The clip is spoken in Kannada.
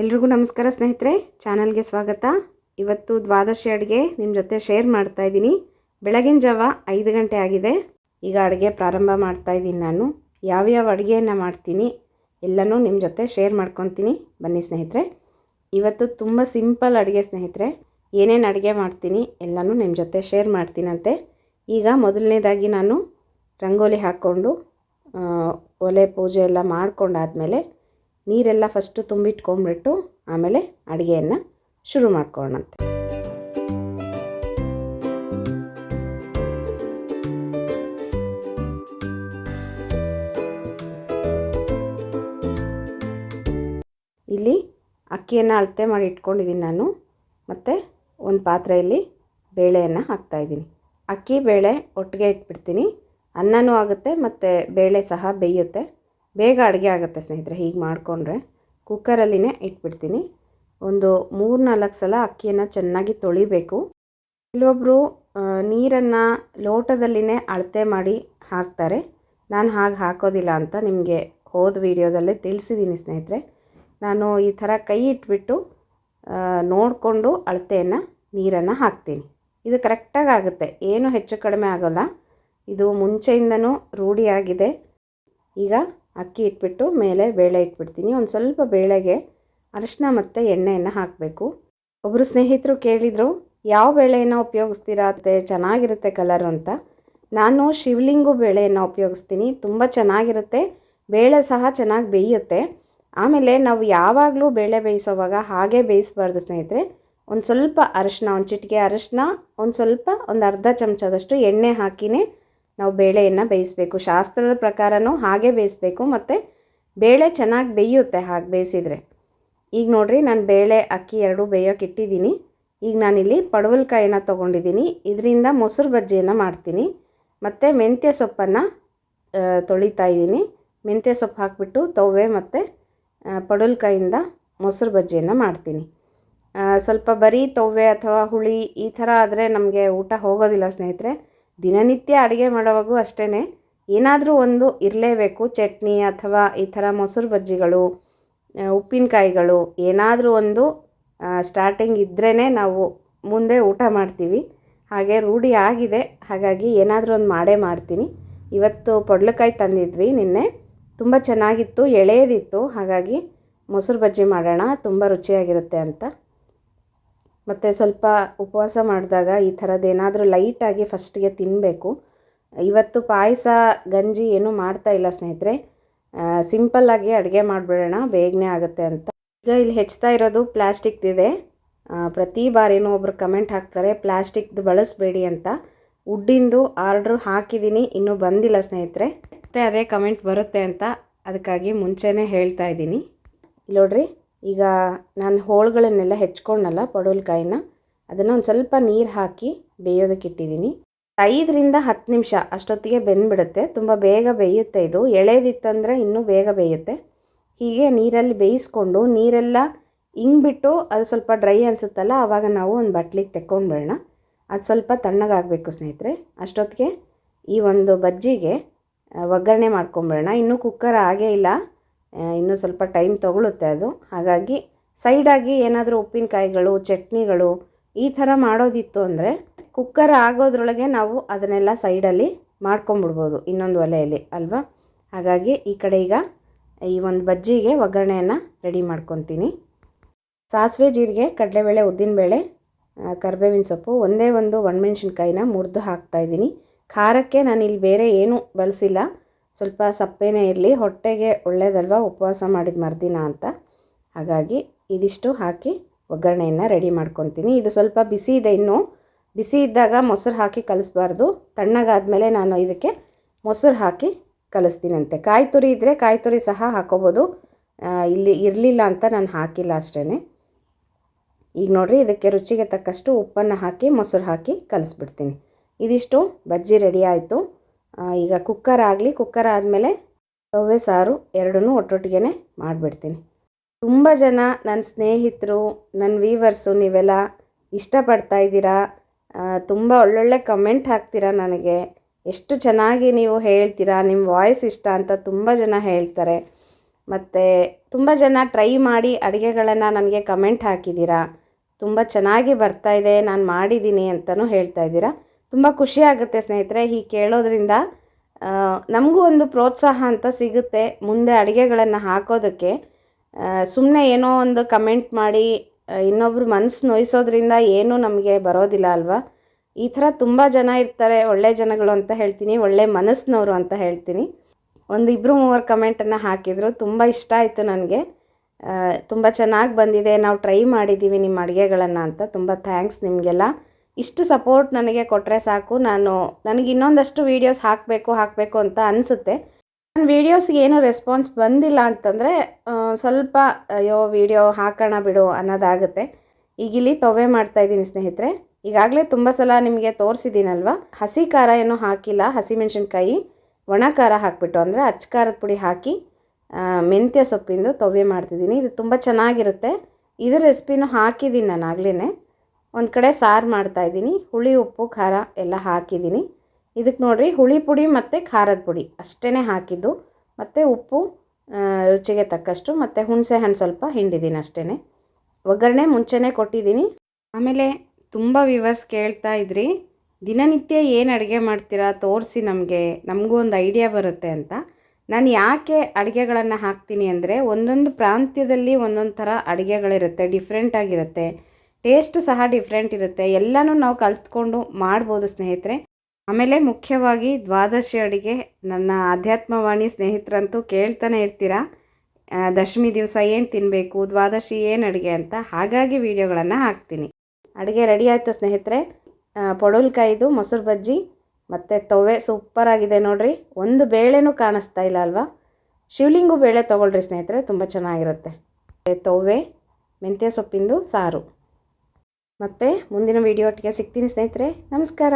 ಎಲ್ರಿಗೂ ನಮಸ್ಕಾರ ಸ್ನೇಹಿತರೆ, ಚಾನಲ್ಗೆ ಸ್ವಾಗತ. ಇವತ್ತು ದ್ವಾದಶಿ ಅಡುಗೆ ನಿಮ್ಮ ಜೊತೆ ಶೇರ್ ಮಾಡ್ತಾ ಇದ್ದೀನಿ. ಬೆಳಗಿನ ಜಾವ ಐದು ಗಂಟೆ ಆಗಿದೆ. ಈಗ ಅಡುಗೆ ಪ್ರಾರಂಭ ಮಾಡ್ತಾ ಇದ್ದೀನಿ ನಾನು. ಯಾವ್ಯಾವ ಅಡುಗೆಯನ್ನು ಮಾಡ್ತೀನಿ ಎಲ್ಲನೂ ನಿಮ್ಮ ಜೊತೆ ಶೇರ್ ಮಾಡ್ಕೊತೀನಿ. ಬನ್ನಿ ಸ್ನೇಹಿತರೆ. ಇವತ್ತು ತುಂಬ ಸಿಂಪಲ್ ಅಡುಗೆ ಸ್ನೇಹಿತರೆ. ಏನೇನು ಅಡುಗೆ ಮಾಡ್ತೀನಿ ಎಲ್ಲನೂ ನಿಮ್ಮ ಜೊತೆ ಶೇರ್ ಮಾಡ್ತೀನಂತೆ. ಈಗ ಮೊದಲನೇದಾಗಿ ನಾನು ರಂಗೋಲಿ ಹಾಕ್ಕೊಂಡು ಒಲೆ ಪೂಜೆ ಎಲ್ಲ ಮಾಡ್ಕೊಂಡಾದಮೇಲೆ ನೀರೆಲ್ಲ ಫಸ್ಟು ತುಂಬಿಟ್ಕೊಂಡ್ಬಿಟ್ಟು ಆಮೇಲೆ ಅಡುಗೆಯನ್ನು ಶುರು ಮಾಡ್ಕೊಳ್ಳೋಣಂತೆ. ಇಲ್ಲಿ ಅಕ್ಕಿಯನ್ನು ಅಳತೆ ಮಾಡಿ ಇಟ್ಕೊಂಡಿದ್ದೀನಿ ನಾನು. ಮತ್ತು ಒಂದು ಪಾತ್ರೆಯಲ್ಲಿ ಬೇಳೆಯನ್ನು ಹಾಕ್ತಾಯಿದ್ದೀನಿ ಅಕ್ಕಿ, ಬೇಳೆ ಒಟ್ಟಿಗೆ ಇಟ್ಬಿಡ್ತೀನಿ. ಅನ್ನನೂ ಆಗುತ್ತೆ, ಮತ್ತು ಬೇಳೆ ಸಹ ಬೇಯುತ್ತೆ. ಬೇಗ ಅಡುಗೆ ಆಗುತ್ತೆ ಸ್ನೇಹಿತರೆ, ಹೀಗೆ ಮಾಡಿಕೊಂಡ್ರೆ ಕುಕ್ಕರಲ್ಲಿನೇ ಇಟ್ಬಿಡ್ತೀನಿ. ಒಂದು ಮೂರು ನಾಲ್ಕು ಸಲ ಅಕ್ಕಿಯನ್ನು ಚೆನ್ನಾಗಿ ತೊಳಿಬೇಕು. ಕೆಲವೊಬ್ಬರು ನೀರನ್ನು ಲೋಟದಲ್ಲಿನೇ ಅಳತೆ ಮಾಡಿ ಹಾಕ್ತಾರೆ. ನಾನು ಹಾಗೆ ಹಾಕೋದಿಲ್ಲ ಅಂತ ನಿಮಗೆ ಹೋದ ವೀಡಿಯೋದಲ್ಲೇ ತಿಳಿಸಿದ್ದೀನಿ ಸ್ನೇಹಿತರೆ. ನಾನು ಈ ಥರ ಕೈ ಇಟ್ಬಿಟ್ಟು ನೋಡಿಕೊಂಡು ಅಳತೆಯನ್ನು, ನೀರನ್ನು ಹಾಕ್ತೀನಿ. ಇದು ಕರೆಕ್ಟಾಗಿ ಆಗುತ್ತೆ, ಏನು ಹೆಚ್ಚು ಕಡಿಮೆ ಆಗೋಲ್ಲ. ಇದು ಮುಂಚೆಯಿಂದನೂ ರೂಢಿಯಾಗಿದೆ. ಈಗ ಅಕ್ಕಿ ಇಟ್ಬಿಟ್ಟು ಮೇಲೆ ಬೇಳೆ ಇಟ್ಬಿಡ್ತೀನಿ. ಒಂದು ಸ್ವಲ್ಪ ಬೇಳೆಗೆ ಅರಿಶಿನ ಮತ್ತು ಎಣ್ಣೆಯನ್ನು ಹಾಕಬೇಕು. ಒಬ್ಬರು ಸ್ನೇಹಿತರು ಕೇಳಿದರು, ಯಾವ ಬೇಳೆಯನ್ನು ಉಪಯೋಗಿಸ್ತೀರಾ? ಅಂತ ಚೆನ್ನಾಗಿರುತ್ತೆ ಕಲರ್ ಅಂತ. ನಾನು ಶಿವಲಿಂಗು ಬೇಳೆಯನ್ನು ಉಪಯೋಗಿಸ್ತೀನಿ. ತುಂಬ ಚೆನ್ನಾಗಿರುತ್ತೆ. ಬೇಳೆ ಸಹ ಚೆನ್ನಾಗಿ ಬೇಯುತ್ತೆ. ಆಮೇಲೆ ನಾವು ಯಾವಾಗಲೂ ಬೇಳೆ ಬೇಯಿಸೋವಾಗ ಹಾಗೆ ಬೇಯಿಸಬಾರ್ದು ಸ್ನೇಹಿತರೆ. ಒಂದು ಸ್ವಲ್ಪ ಅರಿಶಿನ, ಒಂದು ಚಿಟಿಕೆ ಅರಿಶಿನ, ಒಂದು ಸ್ವಲ್ಪ, ಒಂದು ಅರ್ಧ ಚಮಚದಷ್ಟು ಎಣ್ಣೆ ಹಾಕಿನೇ ನಾವು ಬೇಳೆಯನ್ನು ಬೇಯಿಸಬೇಕು. ಶಾಸ್ತ್ರದ ಪ್ರಕಾರನೂ ಹಾಗೆ ಬೇಯಿಸಬೇಕು. ಮತ್ತು ಬೇಳೆ ಚೆನ್ನಾಗಿ ಬೇಯುತ್ತೆ ಹಾಗೆ ಬೇಯಿಸಿದರೆ. ಈಗ ನೋಡಿರಿ, ನಾನು ಬೇಳೆ, ಅಕ್ಕಿ ಎರಡೂ ಬೇಯೋಕೆ ಇಟ್ಟಿದ್ದೀನಿ. ಈಗ ನಾನಿಲ್ಲಿ ಪಡವಲ್ಕಾಯಿನ ತೊಗೊಂಡಿದ್ದೀನಿ. ಇದರಿಂದ ಮೊಸರು ಬಜ್ಜಿಯನ್ನು ಮಾಡ್ತೀನಿ. ಮತ್ತು ಮೆಂತ್ಯ ಸೊಪ್ಪನ್ನು ತೊಳಿತಾ ಇದ್ದೀನಿ. ಮೆಂತ್ಯ ಸೊಪ್ಪು ಹಾಕಿಬಿಟ್ಟು ತವ್ವೆ ಮತ್ತು ಪಡವಲ್ಕಾಯಿಂದ ಮೊಸರು ಬಜ್ಜಿಯನ್ನು ಮಾಡ್ತೀನಿ. ಸ್ವಲ್ಪ ಬರೀ ತವ್ವೆ ಅಥವಾ ಹುಳಿ ಈ ಥರ ಆದರೆ ನಮಗೆ ಊಟ ಹೋಗೋದಿಲ್ಲ ಸ್ನೇಹಿತರೆ. ದಿನನಿತ್ಯ ಅಡುಗೆ ಮಾಡೋವಾಗೂ ಅಷ್ಟೇ ಏನಾದರೂ ಒಂದು ಇರಲೇಬೇಕು, ಚಟ್ನಿ ಅಥವಾ ಈ ಥರ ಮೊಸರು ಬಜ್ಜಿಗಳು ಉಪ್ಪಿನಕಾಯಿಗಳು, ಏನಾದರೂ ಒಂದು ಸ್ಟಾರ್ಟಿಂಗ್ ಇದ್ರೇ ನಾವು ಮುಂದೆ ಊಟ ಮಾಡ್ತೀವಿ. ಹಾಗೆ ರೂಢಿ ಆಗಿದೆ. ಹಾಗಾಗಿ ಏನಾದರೂ ಒಂದು ಮಾಡೇ ಮಾಡ್ತೀನಿ. ಇವತ್ತು ಪೊಡ್ಲಕಾಯಿ ತಂದಿದ್ವಿ ನಿನ್ನೆ. ತುಂಬ ಚೆನ್ನಾಗಿತ್ತು, ಎಳೆಯದಿತ್ತು. ಹಾಗಾಗಿ ಮೊಸರು ಬಜ್ಜಿ ಮಾಡೋಣ, ತುಂಬ ರುಚಿಯಾಗಿರುತ್ತೆ ಅಂತ. ಮತ್ತು ಸ್ವಲ್ಪ ಉಪವಾಸ ಮಾಡಿದಾಗ ಈ ಥರದ್ದೇನಾದರೂ ಲೈಟಾಗಿ ಫಸ್ಟಿಗೆ ತಿನ್ನಬೇಕು ಇವತ್ತು ಪಾಯಸ, ಗಂಜಿ ಏನೂ ಮಾಡ್ತಾ ಇಲ್ಲ ಸ್ನೇಹಿತರೆ. ಸಿಂಪಲ್ಲಾಗಿ ಅಡುಗೆ ಮಾಡಿಬಿಡೋಣ, ಬೇಗನೆ ಆಗುತ್ತೆ ಅಂತ. ಈಗ ಇಲ್ಲಿ ಹೆಚ್ಚುತ್ತಾ ಇರೋದು ಪ್ಲ್ಯಾಸ್ಟಿಕ್ದಿದೆ ಪ್ರತಿ ಬಾರಿನೂ ಒಬ್ರು ಕಮೆಂಟ್ ಹಾಕ್ತಾರೆ ಪ್ಲ್ಯಾಸ್ಟಿಕ್ದು ಬಳಸಬೇಡಿ ಅಂತ. ವುಡ್ಡಿಂದು ಆರ್ಡ್ರ್ ಹಾಕಿದ್ದೀನಿ, ಇನ್ನೂ ಬಂದಿಲ್ಲ ಸ್ನೇಹಿತರೆ. ಮತ್ತೆ ಅದೇ ಕಮೆಂಟ್ ಬರುತ್ತೆ ಅಂತ. ಅದಕ್ಕಾಗಿ ಮುಂಚೆನೇ ಹೇಳ್ತಾ ಇದ್ದೀನಿ. ನೋಡ್ರಿ ಈಗ ನಾನು ಹೋಳುಗಳನ್ನೆಲ್ಲ ಹೆಚ್ಕೊಂಡಲ್ಲ ಪಡವಲಕಾಯಿನ, ಅದನ್ನು ಒಂದು ಸ್ವಲ್ಪ ನೀರು ಹಾಕಿ ಬೇಯೋದಕ್ಕೆ ಇಟ್ಟಿದ್ದೀನಿ. ಐದರಿಂದ ಹತ್ತು ನಿಮಿಷ ಅಷ್ಟೊತ್ತಿಗೆ ಬೆಂದ್ಬಿಡುತ್ತೆ. ತುಂಬ ಬೇಗ ಬೇಯುತ್ತೆ ಇದು. ಎಳೆದಿತ್ತಂದರೆ ಇನ್ನೂ ಬೇಗ ಬೇಯುತ್ತೆ. ಹೀಗೆ ನೀರಲ್ಲಿ ಬೇಯಿಸ್ಕೊಂಡು ನೀರೆಲ್ಲ ಇಂಗ್ಬಿಟ್ಟು ಅದು ಸ್ವಲ್ಪ ಡ್ರೈ ಅನಿಸುತ್ತಲ್ಲ ಆವಾಗ ನಾವು ಒಂದು ಬಟ್ಲಿಗೆ ತೆಕ್ಕೊಂಡ್ಬಿಡೋಣ ಅದು ಸ್ವಲ್ಪ ತಣ್ಣಗಾಗಬೇಕು ಸ್ನೇಹಿತರೆ. ಅಷ್ಟೊತ್ತಿಗೆ ಈ ಒಂದು ಬಜ್ಜಿಗೆ ಒಗ್ಗರಣೆ ಮಾಡ್ಕೊಂಬಿಡೋಣ ಇನ್ನೂ ಕುಕ್ಕರ್ ಆಗೇ ಇಲ್ಲ. ಇನ್ನೂ ಸ್ವಲ್ಪ ಟೈಮ್ ತೊಗೊಳುತ್ತೆ ಅದು. ಹಾಗಾಗಿ ಸೈಡಾಗಿ ಏನಾದರೂ ಉಪ್ಪಿನಕಾಯಿಗಳು, ಚಟ್ನಿಗಳು ಈ ಥರ ಮಾಡೋದಿತ್ತು ಅಂದರೆ ಕುಕ್ಕರ್ ಆಗೋದ್ರೊಳಗೆ ನಾವು ಅದನ್ನೆಲ್ಲ ಸೈಡಲ್ಲಿ ಮಾಡ್ಕೊಂಬಿಡ್ಬೋದು ಇನ್ನೊಂದು ಒಲೆಯಲ್ಲಿ, ಅಲ್ವಾ? ಹಾಗಾಗಿ ಈ ಕಡೆ ಈಗ ಈ ಒಂದು ಬಜ್ಜಿಗೆ ಒಗ್ಗರಣೆಯನ್ನು ರೆಡಿ ಮಾಡ್ಕೊತೀನಿ. ಸಾಸಿವೆ ಜೀರಿಗೆ, ಕಡಲೆಬೇಳೆ ಉದ್ದಿನಬೇಳೆ ಕರಿಬೇವಿನ ಸೊಪ್ಪು, ಒಂದೇ ಒಂದು ಒಣಮೆಣ್ಸಿನ್ಕಾಯಿನ ಮುರಿದು ಹಾಕ್ತಾಯಿದ್ದೀನಿ ಖಾರಕ್ಕೆ ನಾನು ಇಲ್ಲಿ ಬೇರೆ ಏನೂ ಬಳಸಿಲ್ಲ. ಸ್ವಲ್ಪ ಸಪ್ಪೆನೇ ಇರಲಿ, ಹೊಟ್ಟೆಗೆ ಒಳ್ಳೇದಲ್ವ? ಉಪವಾಸ ಮಾಡಿದ ಮರುದಿನ ಅಂತ. ಹಾಗಾಗಿ ಇದಿಷ್ಟು ಹಾಕಿ ಒಗ್ಗರಣೆಯನ್ನು ರೆಡಿ ಮಾಡ್ಕೊತೀನಿ. ಇದು ಸ್ವಲ್ಪ ಬಿಸಿ ಇದೆ ಇನ್ನೂ. ಬಿಸಿ ಇದ್ದಾಗ ಮೊಸರು ಹಾಕಿ ಕಲಿಸ್ಬಾರ್ದು. ತಣ್ಣಗಾದಮೇಲೆ ನಾನು ಇದಕ್ಕೆ ಮೊಸರು ಹಾಕಿ ಕಲಿಸ್ತೀನಂತೆ. ಕಾಯಿ ತುರಿ ಇದ್ದರೆ ಕಾಯಿ ತುರಿ ಸಹ ಹಾಕೋಬೋದು. ಇಲ್ಲಿ ಇರಲಿಲ್ಲ ಅಂತ ನಾನು ಹಾಕಿಲ್ಲ ಅಷ್ಟೇ ಈಗ ನೋಡಿರಿ, ಇದಕ್ಕೆ ರುಚಿಗೆ ತಕ್ಕಷ್ಟು ಉಪ್ಪನ್ನು ಹಾಕಿ ಮೊಸರು ಹಾಕಿ ಕಲಿಸ್ಬಿಡ್ತೀನಿ. ಇದಿಷ್ಟು ಬಜ್ಜಿ ರೆಡಿ ಆಯಿತು. ಈಗ ಕುಕ್ಕರ್ ಆಗಲಿ ಕುಕ್ಕರ್ ಆದಮೇಲೆ ತವ್ವೆ, ಸಾರು ಎರಡನ್ನೂ ಒಟ್ಟೊಟ್ಟಿಗೆ ಮಾಡಿಬಿಡ್ತೀನಿ. ತುಂಬ ಜನ ನನ್ನ ಸ್ನೇಹಿತರು ನನ್ನ ವೀವರ್ಸು ನೀವೆಲ್ಲ ಇಷ್ಟಪಡ್ತಾ ಇದ್ದೀರಾ? ತುಂಬ ಒಳ್ಳೊಳ್ಳೆ ಕಮೆಂಟ್ ಹಾಕ್ತೀರಾ ನನಗೆ? ಎಷ್ಟು ಚೆನ್ನಾಗಿ ನೀವು ಹೇಳ್ತೀರಾ? ನಿಮ್ಮ ವಾಯ್ಸ್ ಇಷ್ಟ ಅಂತ ತುಂಬ ಜನ ಹೇಳ್ತಾರೆ. ಮತ್ತು ತುಂಬ ಜನ ಟ್ರೈ ಮಾಡಿ ಅಡುಗೆಗಳನ್ನು ನನಗೆ ಕಮೆಂಟ್ ಹಾಕಿದ್ದೀರಾ? ತುಂಬ ಚೆನ್ನಾಗಿ ಬರ್ತಾ ಇದೆ, ನಾನು ಮಾಡಿದ್ದೀನಿ ಅಂತಲೂ ಹೇಳ್ತಾ ಇದ್ದೀರಾ? ತುಂಬ ಖುಷಿ ಆಗುತ್ತೆ ಸ್ನೇಹಿತರೆ ಹೀಗೆ ಕೇಳೋದ್ರಿಂದ. ನಮಗೂ ಒಂದು ಪ್ರೋತ್ಸಾಹ ಅಂತ ಸಿಗುತ್ತೆ ಮುಂದೆ ಅಡುಗೆಗಳನ್ನು ಹಾಕೋದಕ್ಕೆ. ಸುಮ್ಮನೆ ಏನೋ ಒಂದು ಕಮೆಂಟ್ ಮಾಡಿ ಇನ್ನೊಬ್ರು ಮನಸ್ಸು ನೋಯಿಸೋದ್ರಿಂದ ಏನೂ ನಮಗೆ ಬರೋದಿಲ್ಲ ಅಲ್ವಾ? ಈ ಥರ ತುಂಬ ಜನ ಇರ್ತಾರೆ, ಒಳ್ಳೆ ಜನಗಳು ಅಂತ ಹೇಳ್ತೀನಿ, ಒಳ್ಳೆ ಮನಸ್ಸಿನವರು ಅಂತ ಹೇಳ್ತೀನಿ. ಒಂದು ಇಬ್ಬರು ಮೂವರು ಕಮೆಂಟನ್ನು ಹಾಕಿದರು, ತುಂಬ ಇಷ್ಟ ಆಯಿತು ನನಗೆ. ತುಂಬ ಚೆನ್ನಾಗಿ ಬಂದಿದೆ, ನಾವು ಟ್ರೈ ಮಾಡಿದ್ದೀವಿ ನಿಮ್ಮ ಅಡುಗೆಗಳನ್ನು ಅಂತ. ತುಂಬ ಥ್ಯಾಂಕ್ಸ್ ನಿಮಗೆಲ್ಲ. ಇಷ್ಟು ಸಪೋರ್ಟ್ ನನಗೆ ಕೊಟ್ಟರೆ ಸಾಕು. ನಾನು, ನನಗೆ ಇನ್ನೊಂದಷ್ಟು ವೀಡಿಯೋಸ್ ಹಾಕಬೇಕು ಹಾಕಬೇಕು ಅಂತ ಅನಿಸುತ್ತೆ. ನನ್ನ ವೀಡಿಯೋಸ್ಗೆ ಏನೂ ರೆಸ್ಪಾನ್ಸ್ ಬಂದಿಲ್ಲ ಅಂತಂದರೆ ಸ್ವಲ್ಪ, ಅಯ್ಯೋ ವೀಡಿಯೋ ಹಾಕೋಣ ಬಿಡು ಅನ್ನೋದಾಗುತ್ತೆ. ಈಗ ಇಲ್ಲಿ ತೊವೆ ಮಾಡ್ತಾಯಿದ್ದೀನಿ ಸ್ನೇಹಿತರೆ. ಈಗಾಗಲೇ ತುಂಬ ಸಲ ನಿಮಗೆ ತೋರಿಸಿದ್ದೀನಲ್ವ? ಹಸಿ ಖಾರ ಏನೂ ಹಾಕಿಲ್ಲ. ಹಸಿಮೆಣ್ಸಿನ್ಕಾಯಿ ಒಣ ಖಾರ ಹಾಕಿಬಿಟ್ಟು, ಅಂದರೆ ಅಚ್ಚ ಖಾರದ ಪುಡಿ ಹಾಕಿ ಮೆಂತ್ಯ ಸೊಪ್ಪಿಂದು ತೊವೆ ಮಾಡ್ತಿದ್ದೀನಿ. ಇದು ತುಂಬ ಚೆನ್ನಾಗಿರುತ್ತೆ. ಇದು ರೆಸಿಪಿನೂ ಹಾಕಿದ್ದೀನಿ ನಾನು ಆಗಲೇ ಒಂದು ಕಡೆ ಸಾರು ಮಾಡ್ತಾಯಿದ್ದೀನಿ ಹುಳಿ, ಉಪ್ಪು, ಖಾರ ಎಲ್ಲ ಹಾಕಿದ್ದೀನಿ. ಇದಕ್ಕೆ ನೋಡಿರಿ, ಹುಳಿ ಪುಡಿ ಮತ್ತು ಖಾರದ ಪುಡಿ ಅಷ್ಟೇ ಹಾಕಿದ್ದು. ಮತ್ತು ಉಪ್ಪು ರುಚಿಗೆ ತಕ್ಕಷ್ಟು ಮತ್ತು ಹುಣಸೆ ಹಣ್ಣು ಸ್ವಲ್ಪ ಹಿಂಡಿದ್ದೀನಿ ಅಷ್ಟೇ ಒಗ್ಗರಣೆ ಮುಂಚೆನೇ ಕೊಟ್ಟಿದ್ದೀನಿ. ಆಮೇಲೆ ತುಂಬ ವಿವರ್ಸ್ ಕೇಳ್ತಾ ಇದ್ರಿ, ದಿನನಿತ್ಯ ಏನು ಅಡುಗೆ ಮಾಡ್ತೀರಾ ತೋರಿಸಿ ನಮಗೆ, ನಮಗೂ ಒಂದು ಐಡಿಯಾ ಬರುತ್ತೆ ಅಂತ. ನಾನು ಯಾಕೆ ಅಡುಗೆಗಳನ್ನು ಹಾಕ್ತೀನಿ ಅಂದರೆ ಒಂದೊಂದು ಪ್ರಾಂತ್ಯದಲ್ಲಿ ಒಂದೊಂದು ಥರ ಅಡುಗೆಗಳಿರುತ್ತೆ ಡಿಫ್ರೆಂಟಾಗಿರುತ್ತೆ ಟೇಸ್ಟ್ ಸಹ ಡಿಫ್ರೆಂಟ್ ಇರುತ್ತೆ. ಎಲ್ಲನೂ ನಾವು ಕಲ್ತ್ಕೊಂಡು ಮಾಡ್ಬೋದು ಸ್ನೇಹಿತರೆ. ಆಮೇಲೆ ಮುಖ್ಯವಾಗಿ ದ್ವಾದಶಿ ಅಡುಗೆ. ನನ್ನ ಆಧ್ಯಾತ್ಮವಾಣಿ ಸ್ನೇಹಿತರಂತೂ ಕೇಳ್ತಾನೆ ಇರ್ತೀರಾ? ದಶಮಿ ದಿವಸ ಏನು ತಿನ್ನಬೇಕು ದ್ವಾದಶಿ ಏನು ಅಡುಗೆ ಅಂತ. ಹಾಗಾಗಿ ವೀಡಿಯೋಗಳನ್ನು ಹಾಕ್ತೀನಿ. ಅಡುಗೆ ರೆಡಿ ಆಯಿತು ಸ್ನೇಹಿತರೆ. ಪೊಡಲ್ಕಾಯಿದು, ಮೊಸರು ಬಜ್ಜಿ, ಮತ್ತು ತೊವೆ ಸೂಪರಾಗಿದೆ ನೋಡಿರಿ. ಒಂದು ಬೇಳೆನೂ ಕಾಣಿಸ್ತಾ ಇಲ್ಲ ಅಲ್ವಾ? ಶಿವಲಿಂಗು ಬೇಳೆ ತೊಗೊಳ್ರಿ ಸ್ನೇಹಿತರೆ, ತುಂಬ ಚೆನ್ನಾಗಿರುತ್ತೆ. ತೊವೆ, ಮೆಂತ್ಯ ಸೊಪ್ಪಿಂದು ಸಾರು. ಮತ್ತು ಮುಂದಿನ ವೀಡಿಯೋ ಒಟ್ಟಿಗೆ ಸಿಗ್ತೀನಿ ಸ್ನೇಹಿತರೆ ನಮಸ್ಕಾರ.